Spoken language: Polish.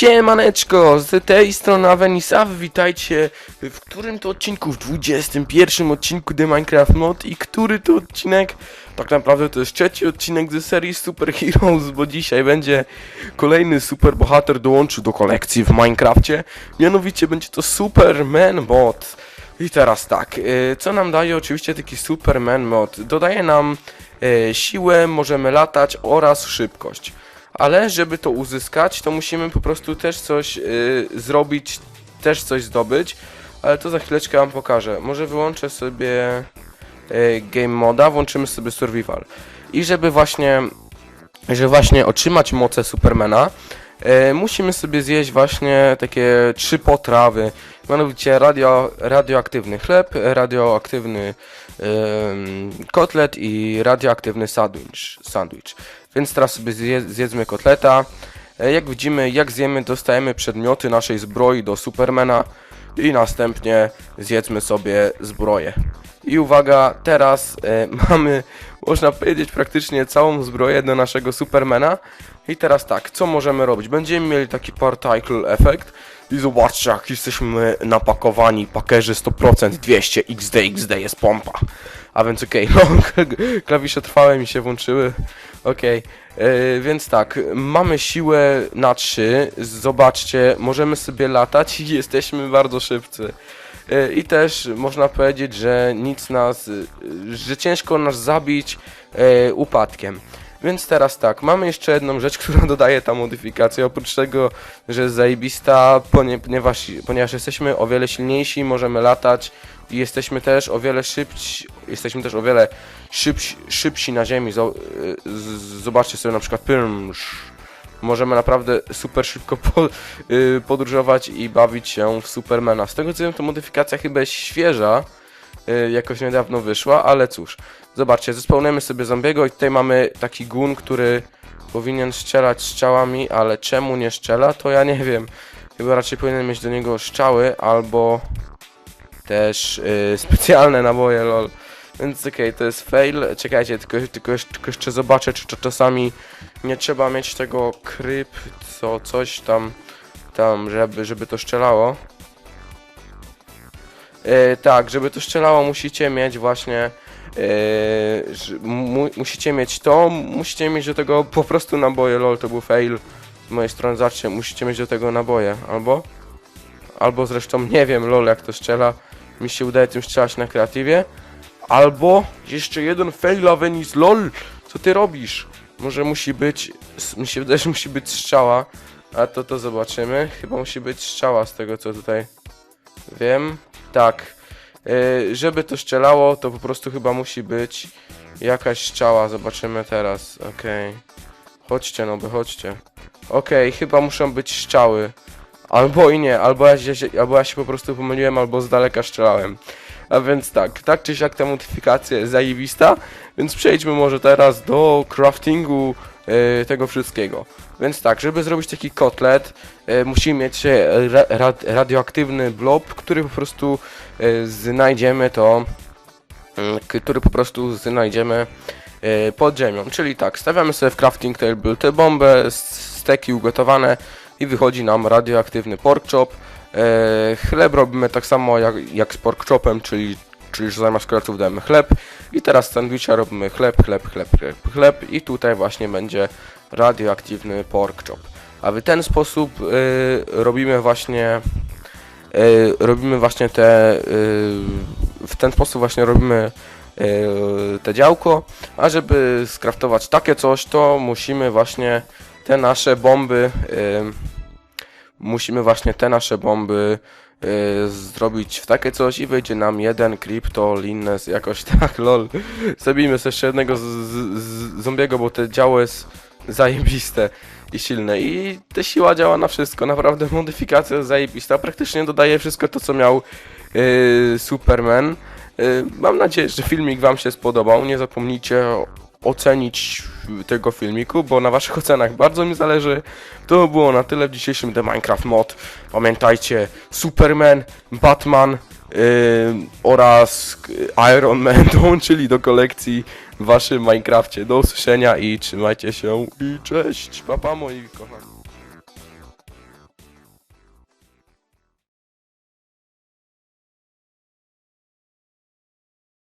Siemaneczko, z tej strony Avenisa, witajcie w którym to odcinku? W 21 odcinku The Minecraft Mod i który to odcinek? Tak naprawdę to jest trzeci odcinek ze serii Super Heroes, bo dzisiaj będzie kolejny super bohater dołączył do kolekcji w Minecrafcie, mianowicie będzie to Superman Mod. I teraz tak, y, co nam daje oczywiście taki Superman Mod? Dodaje nam y, siłę, możemy latać oraz szybkość ale żeby to uzyskać, to musimy po prostu też coś y, zrobić, też coś zdobyć, ale to za chwileczkę wam pokażę. Może wyłączę sobie y, game moda, włączymy sobie survival. I żeby właśnie, żeby właśnie otrzymać moce Supermana, y, musimy sobie zjeść właśnie takie trzy potrawy, mianowicie radio, radioaktywny chleb, radioaktywny ym, kotlet i radioaktywny sandwich. sandwich. Więc teraz sobie zje, zjedzmy kotleta. E, Jak widzimy, jak zjemy, dostajemy przedmioty naszej zbroi do Supermana i następnie zjedzmy sobie zbroję. I uwaga, teraz e, mamy, można powiedzieć, praktycznie całą zbroję do naszego Supermana. I teraz tak, co możemy robić? Będziemy mieli taki particle efekt i zobaczcie, jak jesteśmy napakowani, pakerzy 100%, 200, XD, XD jest pompa. A więc okej, no, klawisze trwałe mi się włączyły. Okej, e, więc tak, mamy siłę na 3, zobaczcie, możemy sobie latać i jesteśmy bardzo szybcy. E, I też można powiedzieć, że nic nas, e, że ciężko nas zabić e, upadkiem. Więc teraz tak, mamy jeszcze jedną rzecz, którą dodaje ta modyfikacja. Oprócz tego, że jest zajebista, ponie- ponieważ, ponieważ jesteśmy o wiele silniejsi, możemy latać i jesteśmy też o wiele szybci, jesteśmy też o wiele szybsi, szybsi na ziemi. Zobaczcie sobie na przykład Pyrmsz. Możemy naprawdę super szybko po, y, podróżować i bawić się w Supermana. Z tego co wiem, to modyfikacja chyba jest świeża, jakoś niedawno wyszła, ale cóż. Zobaczcie, zespełniamy sobie zombiego i tutaj mamy taki gun, który powinien strzelać strzałami, ale czemu nie strzela, to ja nie wiem. Chyba raczej powinien mieć do niego strzały albo też y, specjalne naboje, lol. Więc okej, to jest fail. Czekajcie, tylko, tylko, tylko jeszcze zobaczę, czy to czasami nie trzeba mieć tego kryp, co coś tam, tam, żeby, żeby to strzelało. E, tak, żeby to strzelało, musicie mieć właśnie. Że mu, musicie mieć to, musicie mieć do tego po prostu naboje. Lol, to był fail z mojej strony. Zobaczcie, musicie mieć do tego naboje. Albo? Albo zresztą nie wiem, lol, jak to strzela. Mi się udaje tym strzelać na kreatywie. Albo jeszcze jeden fail Avenis, lol, co ty robisz? Może musi być, mi się wydaje, że musi być strzała, a to to zobaczymy. Chyba musi być strzała z tego, co tutaj wiem. Tak, Yy, żeby to strzelało, to po prostu chyba musi być jakaś strzała, zobaczymy teraz, okej. Chodźcie, no by chodźcie. Okej, chyba muszą być strzały. Albo i nie, albo ja, się, albo ja się po prostu pomyliłem, albo z daleka strzelałem. A więc tak, tak czy siak ta modyfikacja jest zajebista, więc przejdźmy może teraz do craftingu e, tego wszystkiego. Więc tak, żeby zrobić taki kotlet, e, musimy mieć ra, rad, radioaktywny blob, który po prostu e, znajdziemy to, mm, który po prostu znajdziemy pod ziemią. Czyli tak, stawiamy sobie w crafting table tę bombę, steki ugotowane i wychodzi nam radioaktywny pork chop. E, chleb robimy tak samo jak, jak z pork chopem, czyli, czyli że zamiast kreców dajemy chleb. I teraz z sandwicha robimy chleb, chleb, chleb, chleb, chleb i tutaj właśnie będzie radioaktywny pork chop. A w ten sposób e, robimy właśnie e, robimy właśnie te w ten sposób właśnie robimy te działko, a żeby skraftować takie coś, to musimy właśnie te nasze bomby musimy właśnie te nasze bomby e, zrobić w takie coś i wyjdzie nam jeden crypto linnes jakoś tak lol. Zabijmy sobie jeszcze jednego z, z, z zombiego, bo te działo jest zajebiste i silne. I ta siła działa na wszystko, naprawdę modyfikacja jest zajebista, praktycznie dodaje wszystko to co miał e, Superman. Y, Mam nadzieję, że filmik Wam się spodobał. Nie zapomnijcie ocenić tego filmiku, bo na Waszych ocenach bardzo mi zależy. To było na tyle w dzisiejszym The Minecraft Mod. Pamiętajcie, Superman, Batman yy, oraz Iron Man dołączyli do kolekcji w Waszym Minecrafcie. Do usłyszenia i trzymajcie się i cześć, papa moi kochani.